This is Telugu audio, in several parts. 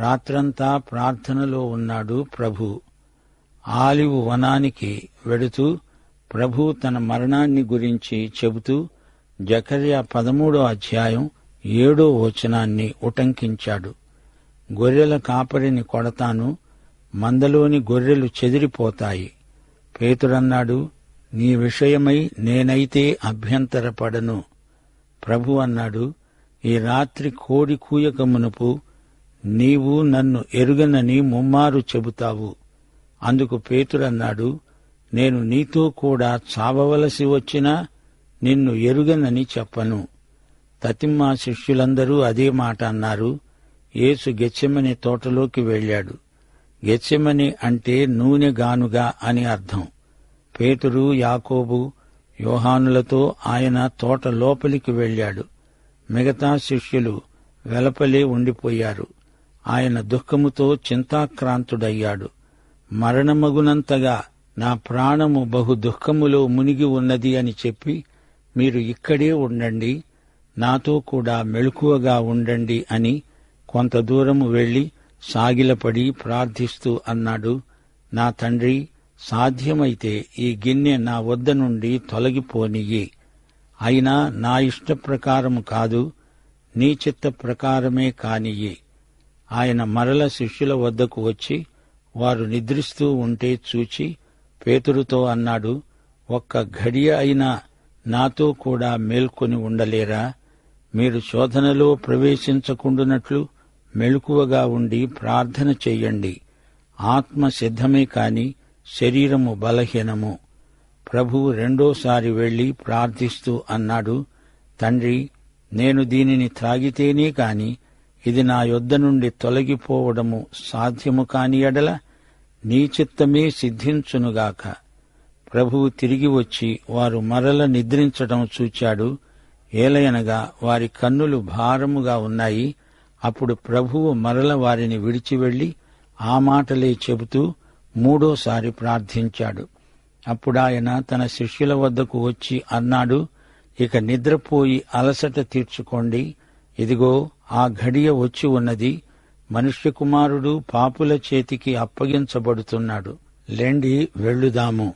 రాత్రంతా ప్రార్థనలో ఉన్నాడు ప్రభు. ఆలివు వనానికి వెడుతూ ప్రభు తన మరణాన్ని గురించి చెబుతూ జకర్య పదమూడో అధ్యాయం ఏడో వచనాన్ని ఉటంకించాడు. గొర్రెల కాపరిని కొడతాను మందలోని గొర్రెలు చెదిరిపోతాయి. పేతుడన్నాడు నీ విషయమై నేనైతే అభ్యంతరపడను. ప్రభు అన్నాడు ఈ రాత్రి కోడి కూయక మునుపు నీవు నన్ను ఎరుగనని ముమ్మారు చెబుతావు. అందుకు పేతుడన్నాడు నేను నీతో కూడా చావవలసి వచ్చినా నిన్ను ఎరుగనని చెప్పను. తతిమ్మా శిష్యులందరూ అదే మాట అన్నారు. యేసు గెచ్చెమని తోటలోకి వెళ్ళాడు. గెచ్చెమని అంటే నూనె గానుగా అని అర్థం. పేతురు యాకోబు యోహానులతో ఆయన తోట లోపలికి వెళ్ళాడు. మిగతా శిష్యులు వెలపలే ఉండిపోయారు. ఆయన దుఃఖముతో చింతాక్రాంతుడయ్యాడు. మరణమగునంతగా నా ప్రాణము బహు దుఃఖములో మునిగి ఉన్నది అని చెప్పి మీరు ఇక్కడే ఉండండి నాతో కూడా మెళుకువగా ఉండండి అని కొంత దూరము వెళ్ళి సాగిలపడి ప్రార్థిస్తూ అన్నాడు. నా తండ్రి సాధ్యమైతే ఈ గిన్నె నా వద్ద నుండి తొలగిపోనియ్యి. అయినా నా ఇష్ట ప్రకారము కాదు నీ చిత్త ప్రకారమే కానియ్యి. ఆయన మరల శిష్యుల వద్దకు వచ్చి వారు నిద్రిస్తూ ఉంటే చూచి పేతురుతో అన్నాడు ఒక్క ఘడియ అయినా నాతో కూడా మేల్కొని ఉండలేరా? మీరు శోధనలో ప్రవేశించకుండునట్లు మెలకువగా ఉండి ప్రార్థన చెయ్యండి ఆత్మ సిద్ధమే కాని శరీరము బలహీనము. ప్రభువు రెండోసారి వెళ్ళి ప్రార్థిస్తూ అన్నాడు తండ్రి నేను దీనిని త్రాగితేనే కాని ఇది నా యొద్ద నుండి తొలగిపోవడము సాధ్యము కాని ఎడల నీ చిత్తమే సిద్ధించునుగాక. ప్రభువు తిరిగి వచ్చి వారు మరల నిద్రించటం చూచాడు. ఏలయనగా వారి కన్నులు భారముగా ఉన్నాయి. అప్పుడు ప్రభువు మరల వారిని విడిచి వెళ్ళి ఆ మాటలే చెబుతూ మూడోసారి ప్రార్థించాడు. అప్పుడాయన తన శిష్యుల వద్దకు వచ్చి అన్నాడు ఇక నిద్రపోయి అలసట తీర్చుకోండి. ఇదిగో ఆ ఘడియ వచ్చి ఉన్నది మనుష్య కుమారుడు పాపుల చేతికి అప్పగించబడుతున్నాడు. లెండి వెళ్ళుదాము.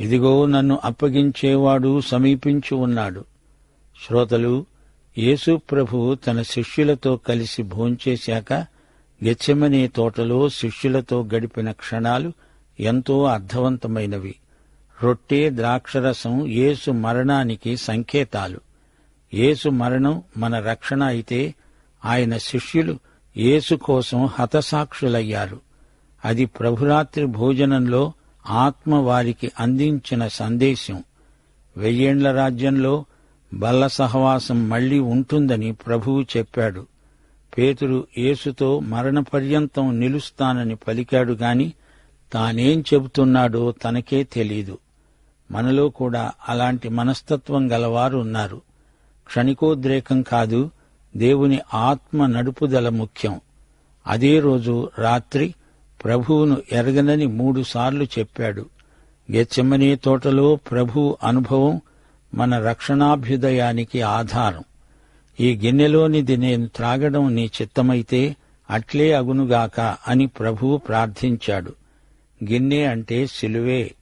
ఇదిగో నన్ను అప్పగించేవాడు సమీపించి ఉన్నాడు. శ్రోతలు యేసు ప్రభు తన శిష్యులతో కలిసి భోంచేశాక గచ్చమనే తోటలో శిష్యులతో గడిపిన క్షణాలు ఎంతో అర్థవంతమైనవి. రొట్టె ద్రాక్షరసం యేసు మరణానికి సంకేతాలు. యేసు మరణం మన రక్షణ అయితే ఆయన శిష్యులు యేసు కోసం హతసాక్షులయ్యారు. అది ప్రభురాత్రి భోజనంలో ఆత్మ వారికి అందించిన సందేశం. వెయ్యేండ్ల రాజ్యంలో బల్ల సహవాసం మళ్ళీ ఉంటుందని ప్రభువు చెప్పాడు. పేతురు యేసుతో మరణపర్యంతం నిలుస్తానని పలికాడు గాని తానేం చెబుతున్నాడో తనకే తెలీదు. మనలో కూడా అలాంటి మనస్తత్వం గలవారు ఉన్నారు క్షణికోద్రేకం కాదు దేవుని ఆత్మ నడుపుదల ముఖ్యం. అదే రోజు రాత్రి ప్రభువును ఎరగనని మూడుసార్లు చెప్పాడు. గెచ్చమనే తోటలో ప్రభువు అనుభవం మన రక్షణాభ్యుదయానికి ఆధారం. ఈ గిన్నెలోనిది నేను త్రాగడం నీ చిత్తమైతే అట్లే అగునుగాక అని ప్రభువు ప్రార్థించాడు. గిన్నె అంటే సిలువే.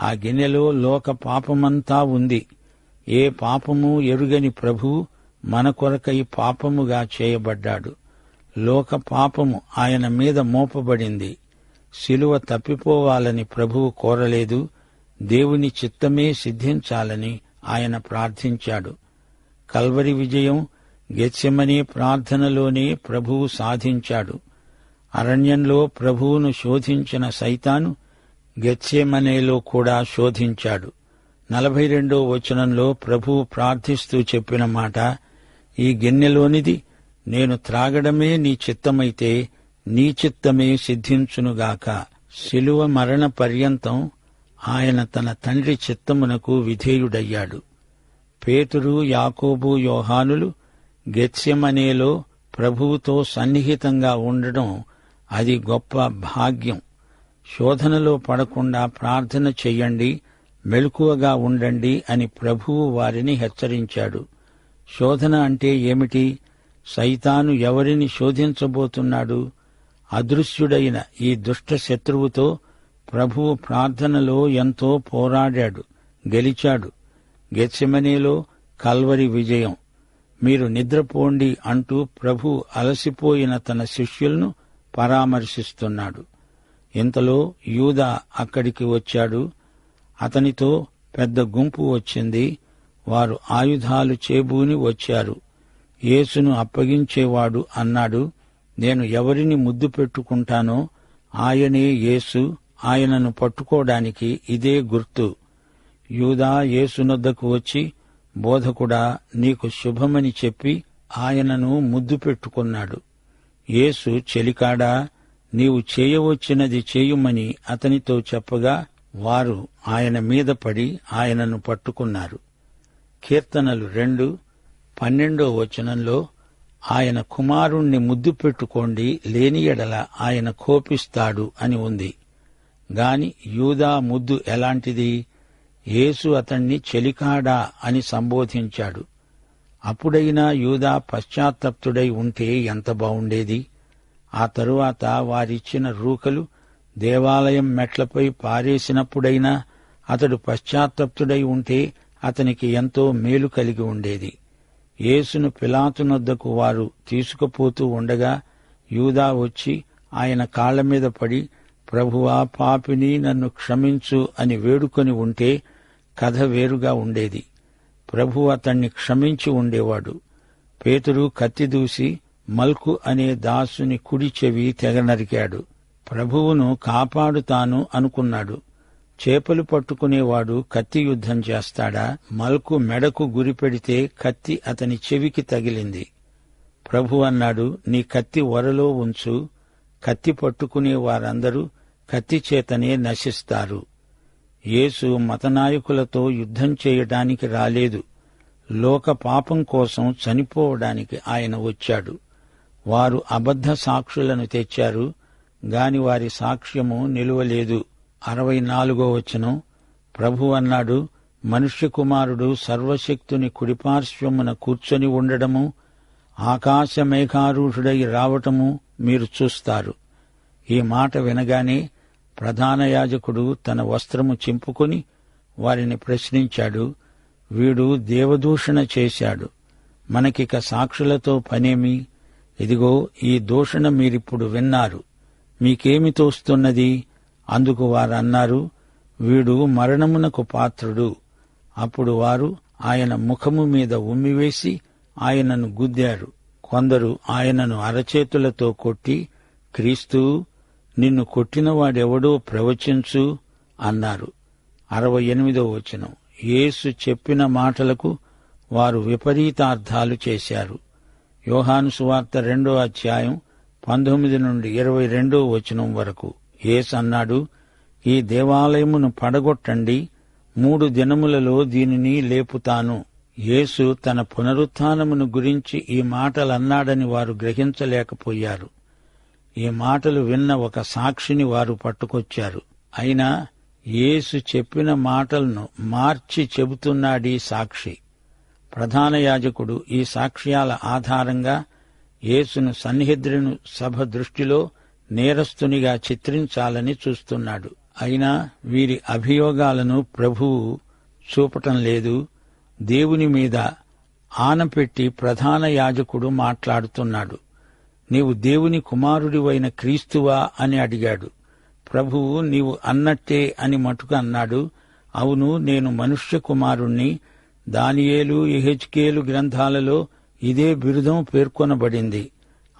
ఆ గిన్నెలో లోక పాపమంతా ఉంది. ఏ పాపము ఎరుగని ప్రభువు మన కొరకై పాపముగా చేయబడ్డాడు. లోక పాపము ఆయన మీద మోపబడింది. శిలువ తప్పిపోవాలని ప్రభువు కోరలేదు. దేవుని చిత్తమే సిద్ధించాలని ఆయన ప్రార్థించాడు. కల్వరి విజయం గెత్సెమనే ప్రార్థనలోనే ప్రభువు సాధించాడు. అరణ్యంలో ప్రభువును శోధించిన సైతాను గెత్సేమనేలో కూడా శోధించాడు. నలభై రెండో వచనంలో ప్రభువు ప్రార్థిస్తూ చెప్పిన మాట ఈ గిన్నెలోనిది నేను త్రాగడమే నీ చిత్తమైతే నీ చిత్తమే సిద్ధించునుగాక. శిలువ మరణ పర్యంతం ఆయన తన తండ్రి చిత్తమునకు విధేయుడయ్యాడు. పేతురు యాకోబు యోహానులు గెత్స్యమనేలో ప్రభువుతో సన్నిహితంగా ఉండడం అది గొప్ప భాగ్యం. శోధనలో పడకుండా ప్రార్థన చెయ్యండి మెలకువగా ఉండండి అని ప్రభువు వారిని హెచ్చరించాడు. శోధన అంటే ఏమిటి? సైతాను ఎవరిని శోధించబోతున్నాడు? అదృశ్యుడైన ఈ దుష్ట శత్రువుతో ప్రభువు ప్రార్థనలో ఎంతో పోరాడాడు గెలిచాడు. గెచ్చమనేలో కల్వరి విజయం. మీరు నిద్రపోండి అంటూ ప్రభు అలసిపోయిన తన శిష్యులను పరామర్శిస్తున్నాడు. ఇంతలో యూదా అక్కడికి వచ్చాడు. అతనితో పెద్ద గుంపు వచ్చింది. వారు ఆయుధాలు చేబూని వచ్చారు. యేసును అప్పగించేవాడు అన్నాడు నేను ఎవరిని ముద్దు పెట్టుకుంటానో ఆయనే యేసు ఆయనను పట్టుకోవడానికి ఇదే గుర్తు. యూదా యేసునొద్దకు వచ్చి బోధకుడా నీకు శుభమని చెప్పి ఆయనను ముద్దు పెట్టుకున్నాడు. యేసు చెలికాడా నీవు చేయవచ్చినది చేయుమని అతనితో చెప్పగా వారు ఆయన మీద పడి ఆయనను పట్టుకున్నారు. కీర్తనలు రెండు పన్నెండో వచనంలో ఆయన కుమారుణ్ణి ముద్దు పెట్టుకోండి లేని ఎడల ఆయన కోపిస్తాడు అని ఉంది. గాని యూదా ముద్దు ఎలాంటిది? యేసు అతణ్ణి చెలికాడా అని సంబోధించాడు. అప్పుడైనా యూదా పశ్చాత్తప్తుడై ఉంటే ఎంత బావుండేది? ఆ తరువాత వారిచ్చిన రూకలు దేవాలయం మెట్లపై పారేసినప్పుడైనా అతడు పశ్చాత్తప్తుడై ఉంటే అతనికి ఎంతో మేలు కలిగి ఉండేది. యేసును పిలాతునొద్దకు వారు తీసుకుపోతూ ఉండగా యూదా వచ్చి ఆయన కాళ్ళ మీద పడి ప్రభువా పాపిని నన్ను క్షమించు అని వేడుకొని ఉంటే కథ వేరుగా ఉండేది. ప్రభు అతణ్ణి క్షమించి ఉండేవాడు. పేతురు కత్తి దూసి మల్కు అనే దాసుని కుడి చెవి తెగనరికాడు ప్రభువును కాపాడుతాను అనుకున్నాడు. చేపలు పట్టుకునేవాడు కత్తి యుద్ధం చేస్తాడా? మల్కు మెడకు గురిపెడితే కత్తి అతని చెవికి తగిలింది. ప్రభు అన్నాడు నీ కత్తి వరలో ఉంచు కత్తి పట్టుకునే వారందరూ కత్తి చేతనే నశిస్తారు. యేసు మతనాయకులతో యుద్ధం చేయడానికి రాలేదు. లోక పాపం కోసం చనిపోవడానికి ఆయన వచ్చాడు. వారు అబద్ధ సాక్షులను తెచ్చారు గాని వారి సాక్ష్యము నిలువలేదు. అరవై నాలుగో వచనం. ప్రభు అన్నాడు మనుష్య కుమారుడు సర్వశక్తుని కుడిపార్శ్వమున కూర్చొని ఉండడము ఆకాశ మేఘారూఢుడై రావటము మీరు చూస్తారు. ఈ మాట వినగానే ప్రధాన యాజకుడు తన వస్త్రము చింపుకొని వారిని ప్రశ్నించాడు వీడు దేవదూషణ చేశాడు. మనకిక సాక్షులతో పనేమి? ఇదిగో ఈ దూషణ మీరిప్పుడు విన్నారు. మీకేమి తోస్తున్నది? అందుకు వారన్నారు వీడు మరణమునకు పాత్రుడు. అప్పుడు వారు ఆయన ముఖము మీద ఉమ్మివేసి ఆయనను గుద్దారు. కొందరు ఆయనను అరచేతులతో కొట్టి క్రీస్తు నిన్ను కొట్టినవాడెవడో ప్రవచించు అన్నారు. అరవై ఎనిమిదో వచనం. యేసు చెప్పిన మాటలకు వారు విపరీతార్థాలు చేశారు. యోహాను సువార్త రెండో అధ్యాయం పంతొమ్మిది నుండి ఇరవై రెండో వచనం వరకు. యేసు అన్నాడు ఈ దేవాలయమును పడగొట్టండి మూడు దినములలో దీనిని లేపుతాను. యేసు తన పునరుత్థానమును గురించి ఈ మాటలన్నాడని వారు గ్రహించలేకపోయారు. ఈ మాటలు విన్న ఒక సాక్షిని వారు పట్టుకొచ్చారు. అయినా యేసు చెప్పిన మాటలను మార్చి చెబుతున్నాడీ సాక్షి. ప్రధాన యాజకుడు ఈ సాక్ష్యాల ఆధారంగా యేసును సన్నిహిద్రును సభ దృష్టిలో నేరస్తునిగా చిత్రించాలని చూస్తున్నాడు. అయినా వీరి అభియోగాలను ప్రభువు చూపటం లేదు. దేవుని మీద ఆనపెట్టి ప్రధాన యాజకుడు మాట్లాడుతున్నాడు. నీవు దేవుని కుమారుడివైన క్రీస్తువా అని అడిగాడు. ప్రభువు నీవు అన్నట్టే అని మటుకు అన్నాడు. అవును నేను మనుష్య కుమారుణ్ణి. దానియేలు ఎహెచ్కేలు గ్రంథాలలో ఇదే బిరుదం పేర్కొనబడింది.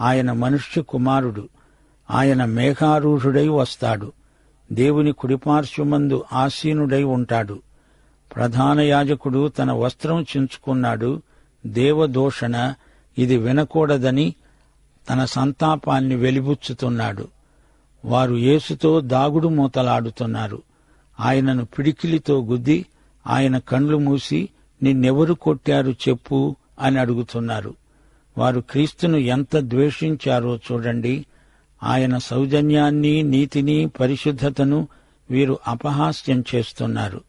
ఆయన మనుష్య కుమారుడు. ఆయన మేఘారూఢుడై వస్తాడు. దేవుని కుడిపార్శ్వమందు ఆసీనుడై ఉంటాడు. ప్రధాన యాజకుడు తన వస్త్రం చించుకున్నాడు. దేవదోషణ ఇది వినకూడదని తన సంతాపాన్ని వెలిబుచ్చుతున్నాడు. వారు యేసుతో దాగుడు మూతలాడుతున్నారు. ఆయనను పిడికిలితో గుద్ది ఆయన కండ్లు మూసి నిన్నెవరు కొట్టారు చెప్పు అని అడుగుతున్నారు. వారు క్రీస్తును ఎంత ద్వేషించారో చూడండి. ఆయన సౌజన్యాన్ని నీతిని పరిశుద్ధతను వీరు అపహాస్యం చేస్తున్నారు.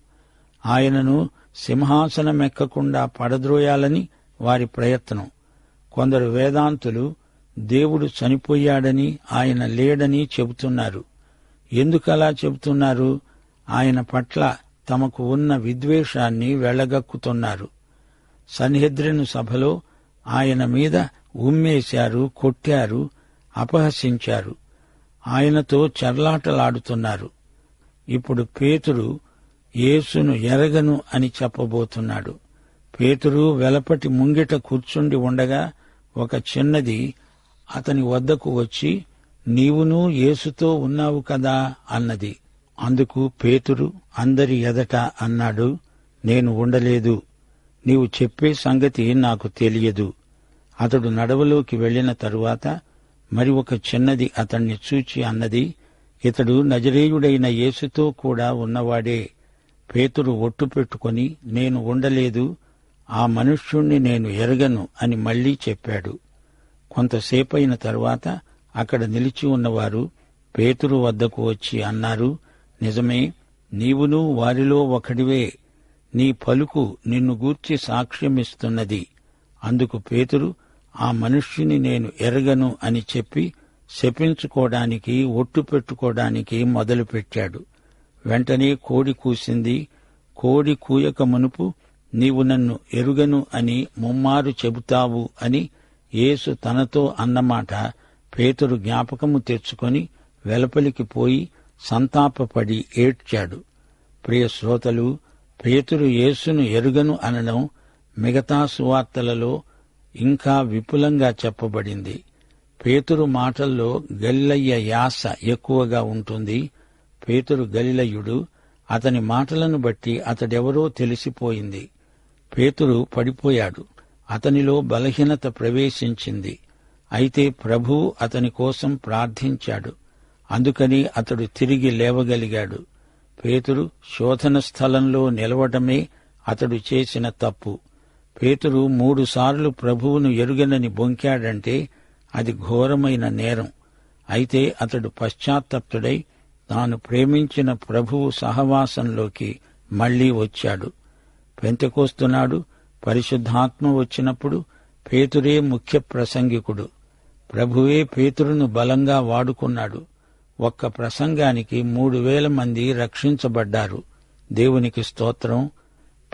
ఆయనను సింహాసనమెక్కకుండా పడద్రోయాలని వారి ప్రయత్నం. కొందరు వేదాంతులు దేవుడు చనిపోయాడని ఆయన లేడని చెబుతున్నారు. ఎందుకలా చెబుతున్నారు? ఆయన పట్ల తమకు ఉన్న విద్వేషాన్ని వెళ్ళగక్కుతున్నారు. సన్హెద్రిను సభలో ఆయన మీద ఉమ్మేశారు కొట్టారు అపహసించారు. ఆయనతో చర్లాటలాడుతున్నారు. ఇప్పుడు పేతుడు యేసును ఎరగను అని చెప్పబోతున్నాడు. పేతురు వెలపటి ముంగిట కూర్చుండి ఉండగా ఒక చిన్నది అతని వద్దకు వచ్చి నీవును యేసుతో ఉన్నావు కదా అన్నది. అందుకు పేతురు అందరి ఎదట అన్నాడు నేను ఉండలేదు. నీవు చెప్పే సంగతి నాకు తెలియదు. అతడు నడవలోకి వెళ్ళిన తరువాత మరి ఒక చిన్నది అతణ్ణి చూచి అన్నది ఇతడు నజరేయుడైన యేసుతో కూడా ఉన్నవాడే. పేతురు ఒట్టు పెట్టుకుని నేను ఉండలేదు ఆ మనుష్యుణ్ణి నేను ఎరగను అని మళ్ళీ చెప్పాడు. కొంతసేపైన తరువాత అక్కడ నిలిచి ఉన్నవారు పేతురు వద్దకు వచ్చి అన్నారు నిజమే నీవును వారిలో ఒకడివే నీ పలుకు నిన్ను గూర్చి సాక్ష్యమిస్తున్నది. అందుకు పేతురు ఆ మనుష్యుని నేను ఎరగను అని చెప్పి శపించుకోవడానికి ఒట్టు పెట్టుకోవడానికి మొదలుపెట్టాడు. వెంటనే కోడి కూసింది. కోడి కూయక మునుపు నీవు నన్ను ఎరుగను అని ముమ్మారు చెబుతావు అని యేసు తనతో అన్నమాట. పేతురు జ్ఞాపకము తెచ్చుకొని వెలపలికి పోయి సంతాపపడి ఏడ్చాడు. ప్రియ శ్రోతలు పేతురు యేసును ఎరుగను అనడం మిగతా సువార్తలలో ఇంకా విపులంగా చెప్పబడింది. పేతురు మాటల్లో గలిలయ్య యాస ఎక్కువగా ఉంటుంది. పేతురు గలిలయుడు అతని మాటలను బట్టి అతడెవరో తెలిసిపోయింది. పేతురు పడిపోయాడు. అతనిలో బలహీనత ప్రవేశించింది. అయితే ప్రభు అతని కోసం ప్రార్థించాడు. అందుకని అతడు తిరిగి లేవగలిగాడు. పేతురు శోధన స్థలంలో నిలవటమే అతడు చేసిన తప్పు. పేతురు మూడుసార్లు ప్రభువును ఎరుగనని బొంకాడంటే అది ఘోరమైన నేరం. అయితే అతడు పశ్చాత్తప్తుడై తాను ప్రేమించిన ప్రభువు సహవాసంలోకి మళ్ళీ వచ్చాడు. పెంతకోస్తున్నాడు పరిశుద్ధాత్మ వచ్చినప్పుడు పేతురే ముఖ్య ప్రసంగికుడు. ప్రభువే పేతురును బలంగా వాడుకున్నాడు. ఒక్క ప్రసంగానికి మూడు వేల మంది రక్షించబడ్డారు. దేవునికి స్తోత్రం.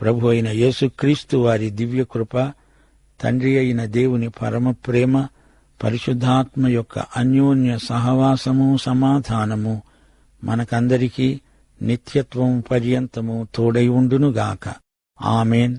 ప్రభు అయిన యేసుక్రీస్తు వారి దివ్యకృప తండ్రి అయిన దేవుని పరమ ప్రేమ పరిశుద్ధాత్మ యొక్క అన్యోన్య సహవాసము సమాధానము మనకందరికీ నిత్యత్వం పర్యంతము తోడై ఉండునుగాక. ఆమెన్.